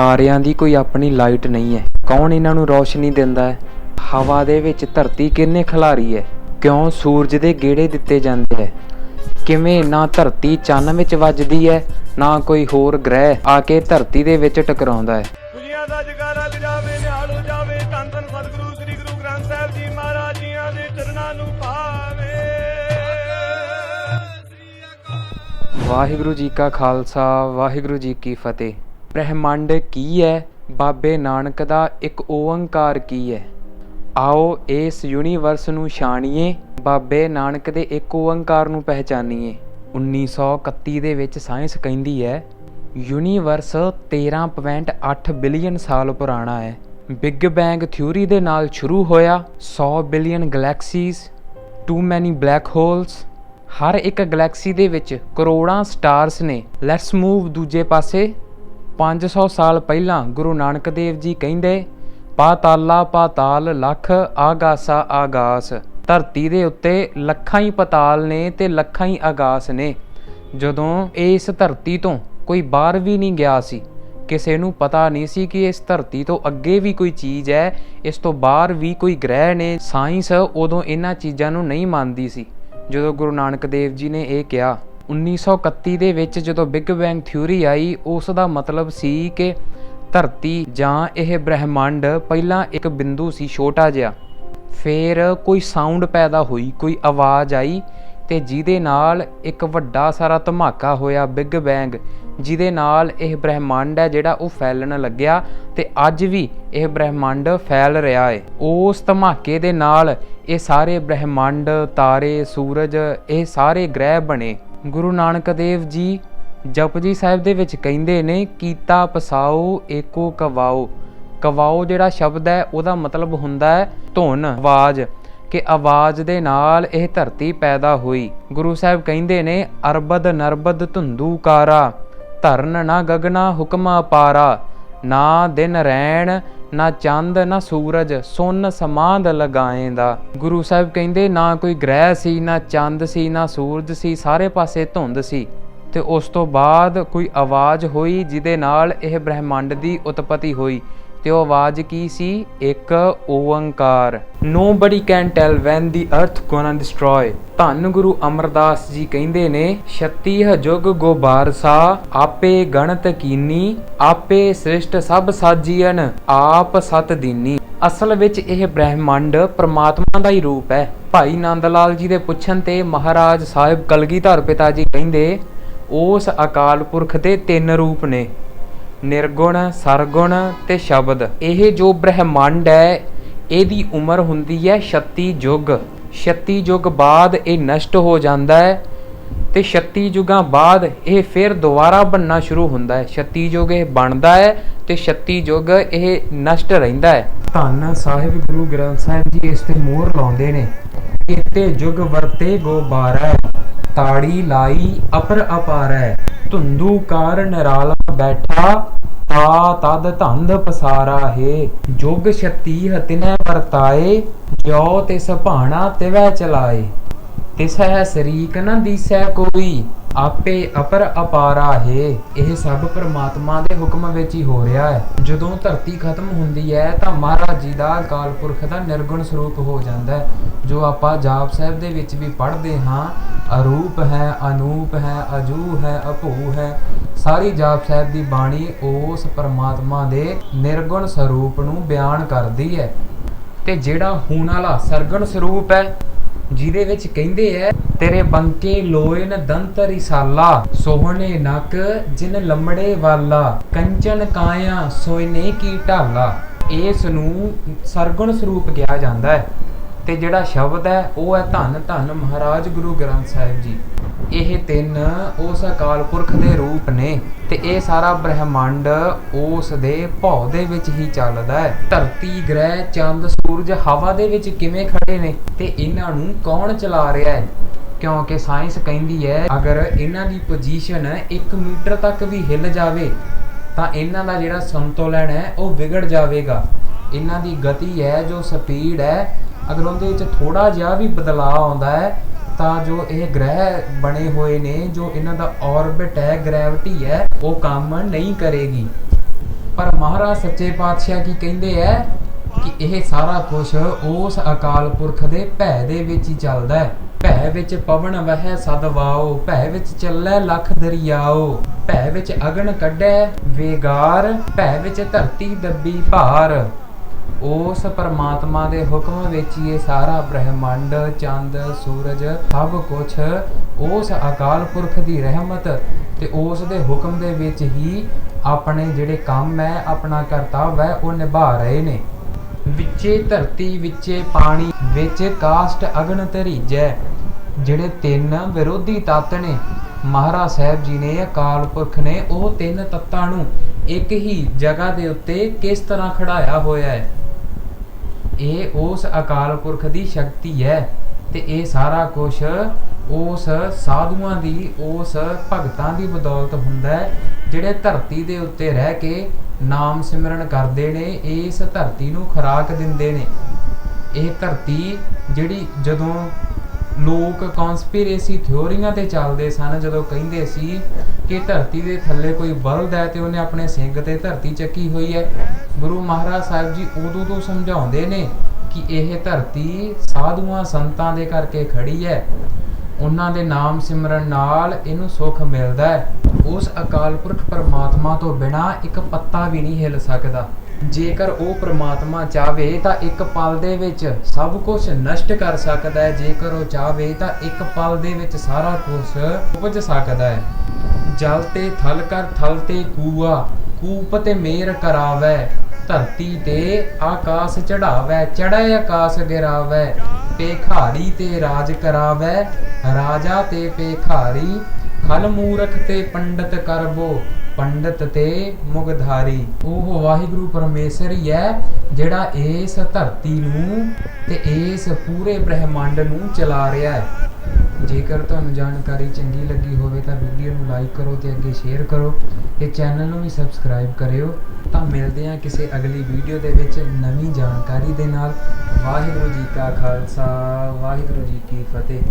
ਤਾਰਿਆਂ ਦੀ ਕੋਈ ਆਪਣੀ ਲਾਈਟ ਨਹੀਂ ਹੈ। ਕੌਣ ਇਹਨਾਂ ਨੂੰ ਰੌਸ਼ਨੀ ਦਿੰਦਾ ਹੈ? ਹਵਾ ਦੇ ਵਿੱਚ ਧਰਤੀ ਕਿੰਨੇ ਖਿਲਾਰੀ ਹੈ? ਕਿਉਂ ਸੂਰਜ ਦੇ ਗੇੜੇ ਦਿੱਤੇ ਜਾਂਦੇ ਹੈ? ਕਿਵੇਂ ਨਾ ਧਰਤੀ ਚੰਨ ਵਿੱਚ ਵੱਜਦੀ ਹੈ ਨਾ ਕੋਈ ਹੋਰ ਗ੍ਰਹਿ ਆ ਕੇ ਧਰਤੀ ਦੇ ਵਿੱਚ ਟਕਰਾਉਂਦਾ ਹੈ। ਦੁਨੀਆ ਦਾ ਜਗਾਰਾ ਲਿਜਾਵੇ ਨਿਹਾਲ ਹੋ ਜਾਵੇ ਧੰਨ ਧੰਨ ਸਤਿਗੁਰੂ ਸ੍ਰੀ ਗੁਰੂ ਗ੍ਰੰਥ ਸਾਹਿਬ ਜੀ ਮਹਾਰਾਜ ਜੀਆਂ ਦੇ ਚਰਨਾਂ ਨੂੰ ਭਾਵੇ। ਵਾਹਿਗੁਰੂ ਜੀ ਕਾ ਖਾਲਸਾ ਵਾਹਿਗੁਰੂ ਜੀ ਕੀ ਫਤਿਹ। ਬ੍ਰਹਿਮੰਡ ਕੀ ਹੈ? ਬਾਬੇ ਨਾਨਕ ਦਾ ਇੱਕ ਓੰਕਾਰ ਕੀ ਹੈ? ਆਓ ਇਸ ਯੂਨੀਵਰਸ ਨੂੰ ਛਾਣੀਏ। ਬਾਬੇ ਨਾਨਕ ਦੇ ਇੱਕ ਓੰਕਾਰ ਨੂੰ ਪਹਿਚਾਨੀਏ। 1931 ਦੇ ਵਿੱਚ ਸਾਇੰਸ ਕਹਿੰਦੀ ਹੈ, ਯੂਨੀਵਰਸ 13.8 ਬਿਲੀਅਨ ਸਾਲ ਪੁਰਾਣਾ ਹੈ। ਬਿਗ ਬੈਂਗ ਥਿਊਰੀ ਦੇ ਨਾਲ ਸ਼ੁਰੂ ਹੋਇਆ 100 billion galaxies, too many black holes. ਹਰ ਇੱਕ ਗੈਲੈਕਸੀ ਦੇ ਵਿੱਚ ਕਰੋੜਾਂ ਸਟਾਰਸ ਨੇ। ਲੈਟਸ ਮੂਵ ਦੂਜੇ ਪਾਸੇ। 500 ਸਾਲ ਪਹਿਲਾਂ ਗੁਰੂ ਨਾਨਕ ਦੇਵ ਜੀ ਕਹਿੰਦੇ, ਪਾਤਾਲਾ ਪਾਤਾਲ ਲੱਖ ਆਗਾਸਾ ਆਗਾਸ, ਧਰਤੀ ਦੇ ਉੱਤੇ ਲੱਖਾਂ ਹੀ ਪਤਾਲ ਨੇ ਤੇ ਲੱਖਾਂ ਹੀ ਆਗਾਸ ਨੇ। ਜਦੋਂ ਇਸ ਧਰਤੀ ਤੋਂ ਕੋਈ ਬਾਹਰ ਵੀ ਨਹੀਂ ਗਿਆ ਸੀ, ਕਿਸੇ ਨੂੰ ਪਤਾ ਨਹੀਂ ਸੀ ਕਿ ਇਸ ਧਰਤੀ ਤੋਂ ਅੱਗੇ ਵੀ ਕੋਈ ਚੀਜ਼ ਹੈ, ਇਸ ਤੋਂ ਬਾਹਰ ਵੀ ਕੋਈ ਗ੍ਰਹਿ ਨੇ। ਸਾਇੰਸ ਉਦੋਂ ਇਹਨਾਂ ਚੀਜ਼ਾਂ ਨੂੰ ਨਹੀਂ ਮੰਨਦੀ ਸੀ। ਜਦੋਂ ਗੁਰੂ ਨਾਨਕ ਦੇਵ ਜੀ ਨੇ ਇਹ ਕਿਹਾ 1931 ਦੇ ਵਿੱਚ ਜਦੋਂ ਬਿਗ ਬੈਂਗ ਥਿਊਰੀ ਆਈ, ਉਸ ਦਾ ਮਤਲਬ ਸੀ ਕਿ ਧਰਤੀ ਜਾਂ ਇਹ ਬ੍ਰਹਿਮੰਡ ਪਹਿਲਾਂ ਇੱਕ ਬਿੰਦੂ ਸੀ, ਛੋਟਾ ਜਿਹਾ। ਫਿਰ ਕੋਈ ਸਾਊਂਡ ਪੈਦਾ ਹੋਈ, ਕੋਈ ਆਵਾਜ਼ ਆਈ ਤੇ ਜਿਹਦੇ ਨਾਲ ਇੱਕ ਵੱਡਾ ਸਾਰਾ ਧਮਾਕਾ ਹੋਇਆ ਬਿਗ ਬੈਂਗ ਜਿਹਦੇ ਨਾਲ ਇਹ ਬ੍ਰਹਿਮੰਡ ਹੈ ਜਿਹੜਾ ਉਹ ਫੈਲਣ ਲੱਗਿਆ ਤੇ ਅੱਜ ਵੀ ਇਹ ਬ੍ਰਹਿਮੰਡ ਫੈਲ ਰਿਹਾ ਹੈ ਉਸ ਧਮਾਕੇ ਦੇ ਨਾਲ ਇਹ ਸਾਰੇ ਬ੍ਰਹਿਮੰਡ, ਤਾਰੇ, ਸੂਰਜ, ਇਹ ਸਾਰੇ ਗ੍ਰਹਿ ਬਣੇ। ਗੁਰੂ ਨਾਨਕ ਦੇਵ ਜੀ ਜਪਜੀ ਸਾਹਿਬ ਦੇ ਵਿੱਚ ਕਹਿੰਦੇ ਨੇ, ਕੀਤਾ ਪਸਾਓ, ਏਕੋ ਕਵਾਓ। ਕਵਾਓ ਜਿਹੜਾ ਸ਼ਬਦ ਹੈ, ਉਹਦਾ ਮਤਲਬ ਹੁੰਦਾ ਹੈ ਧੁਨ, ਆਵਾਜ਼, ਕਿ ਆਵਾਜ਼ ਦੇ ਨਾਲ ਇਹ ਧਰਤੀ ਪੈਦਾ ਹੋਈ। ਗੁਰੂ ਸਾਹਿਬ ਕਹਿੰਦੇ ਨੇ, ਅਰਬਦ ਨਰਬਦ ਧੁੰਦੂਕਾਰਾ ਧਰਨ ਨਾ ਗਗਨਾ ਹੁਕਮ ਪਾਰਾ, ਨਾ ਦਿਨ ਰੈਣ ਨਾ ਚੰਦ, ਨਾ ਸੂਰਜ, ਸੁਨ ਸਮਾਂਦ ਲਗਾਏਂਦਾ। ਗੁਰੂ ਸਾਹਿਬ ਕਹਿੰਦੇ, ਨਾ ਕੋਈ ਗ੍ਰਹਿ ਸੀ, ਨਾ ਚੰਦ ਸੀ, ਨਾ ਸੂਰਜ ਸੀ, ਸਾਰੇ ਪਾਸੇ ਧੁੰਦ ਸੀ। ਤੇ ਉਸ ਤੋਂ ਬਾਅਦ ਕੋਈ ਆਵਾਜ਼ ਹੋਈ, ਜਿਹਦੇ ਨਾਲ ਇਹ ਬ੍ਰਹਿਮੰਡ ਦੀ ਉਤਪਤੀ ਹੋਈ। ਤੇ ਉਹ ਆਵਾਜ਼ ਕੀ ਸੀ? ਇੱਕ Onkar nobody can tell when the earth gonna destroy ਧੰਨ ਗੁਰੂ ਅਮਰਦਾਸ ਜੀ ਕਹਿੰਦੇ ਨੇ, ਛੱਤੀ ਜੁਗ ਗੋਬਾਰਸਾ ਆਪੇ ਗਣਤ ਕੀਨੀ, ਆਪੇ ਸ੍ਰਿਸ਼ਟ ਸਭ ਸਾਜੀਨ ਆਪ ਸਤ ਦੀਨੀ। ਅਸਲ ਵਿੱਚ ਇਹ ਬ੍ਰਹਿਮੰਡ ਪ੍ਰਮਾਤਮਾ ਦਾ ਹੀ ਰੂਪ ਹੈ। ਭਾਈ ਨੰਦ ਲਾਲ ਜੀ ਦੇ ਪੁੱਛਣ ਤੇ ਮਹਾਰਾਜ ਸਾਹਿਬ ਕਲਗੀਧਰ ਪਿਤਾ ਜੀ ਕਹਿੰਦੇ, ਉਸ ਅਕਾਲ ਪੁਰਖ ਦੇ ਤਿੰਨ ਰੂਪ ਨੇ। ਨਿਰਗੁਣ, ਸਰਗੁਣ ਤੇ ਸ਼ਬਦ। ਇਹ ਜੋ ਬ੍ਰਹਿਮੰਡ ਹੈ, ਇਹਦੀ ਉਮਰ ਹੁੰਦੀ ਹੈ 36 ਯੁੱਗ 36 ਯੁੱਗ ਬਾਅਦ ਇਹ ਨਸ਼ਟ ਹੋ ਜਾਂਦਾ ਹੈ ਤੇ 36 ਯੁੱਗਾਂ ਬਾਅਦ ਇਹ ਫਿਰ ਦੁਬਾਰਾ ਬਣਨਾ ਸ਼ੁਰੂ ਹੁੰਦਾ ਹੈ। 36 ਯੁੱਗ ਇਹ ਬਣਦਾ ਹੈ ਤੇ 36 ਯੁੱਗ ਇਹ ਨਸ਼ਟ ਰਹਿੰਦਾ ਹੈ। ਧੰਨ ਸਾਹਿਬ ਗੁਰੂ ਗ੍ਰੰਥ ਸਾਹਿਬ ਜੀ ਇਸ ਤੇ ਮੋਹਰ ਲਾਉਂਦੇ ਨੇ। ਕੀਤੇ ਯੁੱਗ ਵਰਤੇ ਗੋਬਾਰਾ ਤਾੜੀ ਲਾਈ ਅਪਰ ਅਪਾਰੈ। ਧੁੰਦੂ ਕਾਰ ਨਿਰਾਲਾ ਬੈਠਾ, ਤਾ ਤਦ ਧੰਦ ਪਸਾਰਾ ਹੈ। ਜੁਗ ਛਤੀ ਹਤਿਨੈ ਵਰਤਾਏ ਜੋ ਤਿਸ ਭਾਣਾ ਤਿਵੈ ਚਲਾਏ। ਤਿਸ ਹੈ ਸਰੀਕ ਨ ਦੀਸੈ ਕੋਈ, ਆਪੇ ਅਪਰ ਅਪਾਰਾ ਹੈ। ਇਹ ਸਭ ਪ੍ਰਮਾਤਮਾ ਦੇ ਹੁਕਮ ਵਿੱਚ ਹੀ ਹੋ ਰਿਹਾ ਹੈ। ਜਦੋਂ ਧਰਤੀ ਖਤਮ ਹੁੰਦੀ ਹੈ, ਤਾਂ ਮਹਾਰਾਜ ਜੀ ਦਾ ਅਕਾਲ ਪੁਰਖ ਦਾ ਨਿਰਗੁਣ ਸਰੂਪ ਹੋ ਜਾਂਦਾ ਹੈ। ਜੋ ਆਪਾਂ ਜਾਪ ਸਾਹਿਬ ਦੇ ਵਿੱਚ ਵੀ ਪੜ੍ਹਦੇ ਹਾਂ, ਅਰੂਪ ਹੈ, ਅਨੂਪ ਹੈ ਅਜੂ ਹੈ, ਅਭੂ ਹੈ, ਸਾਰੀ ਜਾਪ ਸਾਹਿਬ ਦੀ ਬਾਣੀ ਉਸ ਪਰਮਾਤਮਾ ਦੇ ਨਿਰਗੁਣ ਸਰੂਪ ਨੂੰ ਬਿਆਨ ਕਰਦੀ ਹੈ। ਤੇ ਜਿਹੜਾ ਹੁਣ ਵਾਲਾ ਸਰਗਣ ਸਰੂਪ ਹੈ, ਜਿਹਦੇ ਵਿੱਚ ਕਹਿੰਦੇ ਐ ਤੇਰੇ ਬੰਕੇ ਲੋਇਨ ਦੰਤ ਰਿਸਾਲਾ, ਸੋਹਣੇ ਨਕ ਜਿਨ ਲੰਮੜੇ ਵਾਲਾ, ਕੰਚਨ ਕਾਇਆ ਸੋਇਨੇ ਕੀ ਢਾਲਾ। ਇਸ ਨੂੰ ਸਰਗੁਣ ਸਰੂਪ ਕਿਹਾ ਜਾਂਦਾ ਹੈ। ਤੇ ਜਿਹੜਾ ਸ਼ਬਦ ਹੈ, ਉਹ ਹੈ ਧੰਨ ਧੰਨ ਮਹਾਰਾਜ ਗੁਰੂ ਗ੍ਰੰਥ ਸਾਹਿਬ ਜੀ। ਇਹ ਤਿੰਨ ਉਸ ਅਕਾਲ ਪੁਰਖ ਦੇ ਰੂਪ ਨੇ ਤੇ ਇਹ ਸਾਰਾ ਬ੍ਰਹਿਮੰਡ ਉਸ ਦੇ ਭੌ ਦੇ ਵਿੱਚ ਹੀ ਚੱਲਦਾ ਹੈ। ਧਰਤੀ, ਗ੍ਰਹਿ, ਚੰਦ, ਸੂਰਜ, ਹਵਾ ਦੇ ਵਿੱਚ ਕਿਵੇਂ ਖੜੇ ਨੇ ਤੇ ਇਹਨਾਂ ਨੂੰ ਕੌਣ ਚਲਾ ਰਿਹਾ ਹੈ? ਕਿਉਂਕਿ ਸਾਇੰਸ ਕਹਿੰਦੀ ਹੈ, ਅਗਰ ਇਹਨਾਂ ਦੀ ਪੋਜੀਸ਼ਨ 1 ਮੀਟਰ ਤੱਕ ਵੀ ਹਿੱਲ ਜਾਵੇ, ਤਾਂ ਇਹਨਾਂ ਦਾ ਜਿਹੜਾ ਸੰਤੁਲਨ ਹੈ, ਉਹ ਵਿਗੜ ਜਾਵੇਗਾ। ਇਹਨਾਂ ਦੀ ਗਤੀ ਹੈ, ਜੋ ਸਪੀਡ ਹੈ ਅਗਰ ਉਹਦੇ ਵਿੱਚ ਥੋੜਾ ਜਿਹਾ ਵੀ ਬਦਲਾਅ ਆਉਂਦਾ ਹੈ, ਤਾਂ ਜੋ ਇਹ ਗ੍ਰਹਿ ਬਣੇ ਹੋਏ ਨੇ, ਜੋ ਇਹਨਾਂ ਦਾ ਆਰਬਿਟ ਹੈ ਗ੍ਰੈਵਿਟੀ ਹੈ, ਉਹ ਕੰਮ ਨਹੀਂ ਕਰੇਗੀ। ਪਰ ਮਹਾਰਾਜ ਸੱਚੇ ਪਾਤਸ਼ਾਹ ਕੀ ਕਹਿੰਦੇ ਐ ਕਿ ਇਹ ਸਾਰਾ ਕੁਝ ਉਸ ਅਕਾਲ ਪੁਰਖ ਦੇ ਭੈ ਦੇ ਵਿੱਚ ਹੀ ਚੱਲਦਾ ਹੈ। ਭੈ ਵਿੱਚ ਪਵਨ ਵਹਿ ਸਦਵਾਓ ਭੈ ਵਿੱਚ ਚੱਲੈ ਲੱਖ ਦਰਿਆਓ, ਭੈ ਵਿੱਚ ਅਗਨ ਕੱਢੈ ਵੇਗਾਰ, ਭੈ ਵਿੱਚ ਧਰਤੀ ਦੱਬੀ ਭਾਰ। ਉਸ ਪਰਮਾਤਮਾ ਦੇ ਹੁਕਮ ਵਿੱਚ ਹੀ ਇਹ ਸਾਰਾ ਬ੍ਰਹਿਮੰਡ, ਚੰਦ, ਸੂਰਜ ਸਭ ਕੁਝ ਉਸ ਅਕਾਲ ਪੁਰਖ ਦੀ ਰਹਿਮਤ ਤੇ ਉਸ ਦੇ ਹੁਕਮ ਦੇ ਵਿੱਚ ਹੀ ਆਪਣੇ ਜਿਹੜੇ ਕੰਮ ਹੈ, ਆਪਣਾ ਕਰਤੱਵ ਹੈ, ਉਹ ਨਿਭਾ ਰਹੇ ਨੇ। ਵਿੱਚੇ ਧਰਤੀ, ਵਿੱਚੇ ਪਾਣੀ, ਵਿੱਚ ਕਾਸ਼ਟ ਅਗਨ ਧਰੀਜੈ, ਜਿਹੜੇ ਤਿੰਨ ਵਿਰੋਧੀ ਤੱਤ ਨੇ। ਮਹਾਰਾਜ ਸਾਹਿਬ ਜੀ ਨੇ, ਅਕਾਲ ਪੁਰਖ ਨੇ, ਉਹ ਤਿੰਨ ਤੱਤਾਂ ਨੂੰ ਇੱਕ ਹੀ ਜਗ੍ਹਾ ਦੇ ਉੱਤੇ ਕਿਸ ਤਰ੍ਹਾਂ ਖੜਾਇਆ ਹੋਇਆ ਹੈ? ਇਹ ਉਸ ਅਕਾਲ ਪੁਰਖ ਦੀ ਸ਼ਕਤੀ ਹੈ ਤੇ ਇਹ ਸਾਰਾ ਕੁਝ ਉਸ ਸਾਧੂਆਂ ਦੀ, ਉਸ ਭਗਤਾਂ ਦੀ ਬਦੌਲਤ ਹੁੰਦਾ ਹੈ, ਜਿਹੜੇ ਧਰਤੀ ਦੇ ਉੱਤੇ ਰਹਿ ਕੇ ਨਾਮ ਸਿਮਰਨ ਕਰਦੇ ਨੇ, ਇਸ ਧਰਤੀ ਨੂੰ ਖੁਰਾਕ ਦਿੰਦੇ ਨੇ। ਇਹ ਧਰਤੀ ਜਿਹੜੀ ਜਦੋਂ ਲੋਕ ਕਨਸਪੀਰੇਸੀ ਥਿਉਰੀਆਂ ਤੇ ਚੱਲਦੇ ਸਨ, ਜਦੋਂ ਕਹਿੰਦੇ ਸੀ ਕਿ ਧਰਤੀ ਦੇ ਥੱਲੇ ਕੋਈ ਬਲਦ ਹੈ ਤੇ ਉਹਨੇ ਆਪਣੇ ਸਿੰਘ ਤੇ ਧਰਤੀ ਚੱਕੀ ਹੋਈ ਹੈ। ਗੁਰੂ ਮਹਾਰਾਜ ਸਾਹਿਬ ਜੀ ਉਦੋਂ ਤੋਂ ਸਮਝਾਉਂਦੇ ਨੇ ਕਿ ਇਹ ਧਰਤੀ ਸਾਧੂਆਂ ਸੰਤਾਂ ਦੇ ਕਰਕੇ ਖੜੀ ਹੈ। ਉਹਨਾਂ ਦੇ ਨਾਮ ਸਿਮਰਨ ਨਾਲ ਇਹਨੂੰ ਸੁੱਖ ਮਿਲਦਾ ਹੈ। ਉਸ ਅਕਾਲ ਪੁਰਖ ਪਰਮਾਤਮਾ ਤੋਂ ਬਿਨਾ ਇੱਕ ਪੱਤਾ ਵੀ ਨਹੀਂ ਹਿੱਲ ਸਕਦਾ। ਜੇਕਰ ਉਹ ਪ੍ਰਮਾਤਮਾ ਚਾਹਵੇ ਤਾਂ ਇੱਕ ਪਲ ਦੇ ਵਿੱਚ ਸਭ ਕੁਝ ਨਸ਼ਟ ਕਰ ਸਕਦਾ ਹੈ। ਜੇਕਰ ਉਹ ਚਾਹਵੇ ਤਾਂ ਇੱਕ ਪਲ ਦੇ ਵਿੱਚ ਸਾਰਾ ਕੁਝ ਉਪਜ ਸਕਦਾ ਹੈ। ਜਲ ਤੇ ਥਲ ਕਰ ਥਲ ਤੇ ਕੂਆ, ਕੂਪ ਤੇ ਮੇਰ ਕਰਾਵੈ, ਧਰਤੀ ਤੇ ਆਕਾਸ਼ ਚੜਾਵੈ, ਚੜ੍ਹੈ ਆਕਾਸ਼ ਗਿਰਾਵੈ ਪੇਖਾਰੀ ਤੇ ਰਾਜ ਕਰਾਵੈ, ਰਾਜਾ ਤੇ ਪੇਖਾਰੀ ਖਲ ਮੂਰਖ ਤੇ ਪੰਡਤ ਕਰਬੋ ਪੰਡਤ ਤੇ ਮੁਗਧਾਰੀ। ਉਹ ਵਾਹਿਗੁਰੂ ਪਰਮੇਸ਼ਰ ਹੀ ਹੈ, ਜਿਹੜਾ ਇਸ ਧਰਤੀ ਨੂੰ ਤੇ ਇਸ ਪੂਰੇ ਬ੍ਰਹਿਮੰਡ ਨੂੰ ਚਲਾ ਰਿਹਾ ਹੈ। ਜੇਕਰ ਤੁਹਾਨੂੰ ਜਾਣਕਾਰੀ ਚੰਗੀ ਲੱਗੀ ਹੋਵੇ ਤਾਂ ਵੀਡੀਓ ਨੂੰ ਲਾਈਕ ਕਰੋ ਤੇ ਅੱਗੇ ਸ਼ੇਅਰ ਕਰੋ ਤੇ ਚੈਨਲ ਨੂੰ ਵੀ ਸਬਸਕ੍ਰਾਈਬ ਕਰਿਓ। ਤਾਂ ਮਿਲਦੇ ਹਾਂ ਕਿਸੇ ਅਗਲੀ ਵੀਡੀਓ ਦੇ ਵਿੱਚ ਨਵੀਂ ਜਾਣਕਾਰੀ ਦੇ ਨਾਲ। ਵਾਹਿਗੁਰੂ ਜੀ ਕਾ ਖਾਲਸਾ, ਵਾਹਿਗੁਰੂ ਜੀ ਕੀ ਫਤਿਹ।